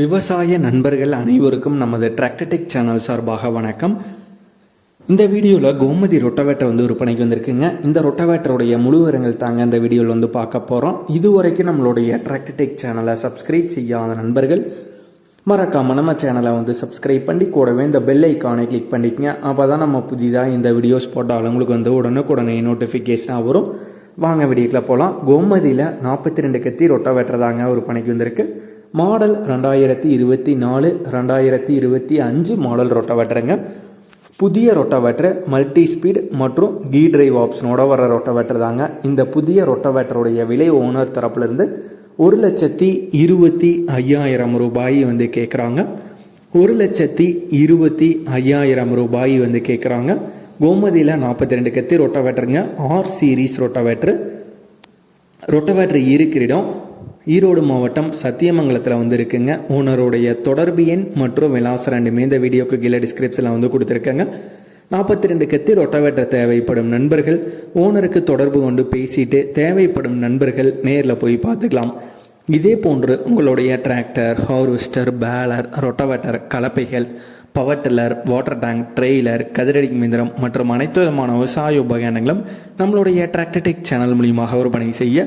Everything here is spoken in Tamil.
விவசாய நண்பர்கள் அனைவருக்கும் நமது டிராக்டடெக் சேனல் சார்பாக வணக்கம். இந்த வீடியோவில் கோமதி ரொட்டவேட்டர் வந்து விற்பனைக்கு வந்திருக்குங்க. இந்த ரொட்டவேட்டருடைய முழு விவரங்கள் தாங்க இந்த வீடியோவில் வந்து பார்க்க போகிறோம் இதுவரைக்கும் நம்மளுடைய டிராக்டடெக் சேனலை சப்ஸ்கிரைப் செய்யாத நண்பர்கள் மறக்காம நம்ம சேனலை வந்து சப்ஸ்கிரைப் பண்ணி கூடவே இந்த பெல் ஐக்கானை கிளிக் பண்ணிக்கங்க. அப்போ தான் நம்ம புதிதாக இந்த வீடியோஸ் போட்டாலும் உங்களுக்கு வந்து உடனுக்குடனே நோட்டிஃபிகேஷனாக வரும். வாங்க வீடியோக்கில் போகலாம் கோமதியில் நாற்பத்தி ரெண்டு கத்தி ரொட்டவேட்டர் தாங்க விற்பனைக்கு வந்திருக்கு. மாடல் ரெண்டாயிரத்தி இருபத்தி நாலு ரெண்டாயிரத்தி இருபத்தி அஞ்சு மாடல் ரொட்டவேட்டருங்க. புதிய ரொட்டவேட்டர் மல்டி ஸ்பீட் மற்றும் கீ டிரைவ் ஆப்ஷனோட வர ரொட்டவேட்டர் தாங்க. இந்த புதிய ரொட்டவேட்டருடைய விலை ஓனர் தரப்புலேருந்து ஒரு லட்சத்தி இருபத்தி ஐயாயிரம் ரூபாய் வந்து கேட்குறாங்க ஒரு லட்சத்தி இருபத்தி ஐயாயிரம் ரூபாய் வந்து கேட்குறாங்க கோமதியில் நாற்பத்தி ரெண்டு கத்தி ரொட்டவேட்டருங்க. R series rotavator. ரொட்டவேட்டர் இருக்கிற இடம் ஈரோடு மாவட்டம் சத்தியமங்கலத்தில் வந்து இருக்குங்க ஓனருடைய தொடர்பு எண் மற்றும் விலாசம் ரெண்டுமே இந்த வீடியோக்கு கீழே டிஸ்கிரிப்ஷனில் வந்து கொடுத்துருக்கேங்க. நாற்பத்தி ரெண்டு கத்தி ரொட்டவேட்டர் தேவைப்படும் நண்பர்கள் ஓனருக்கு தொடர்பு கொண்டு பேசிட்டு தேவைப்படும் நண்பர்கள் நேரில் போய் பார்த்துக்கலாம். இதே போன்று உங்களுடைய tractor harvester baler rotavator கலப்பைகள் power tiller water tank trailer கதிரடி மிந்திரம் மற்றும் அனைத்து விதமான விவசாய உபகரணங்களும் நம்மளுடைய டிராக்டர்டெக் சேனல் மூலியமாக விற்பனை செய்ய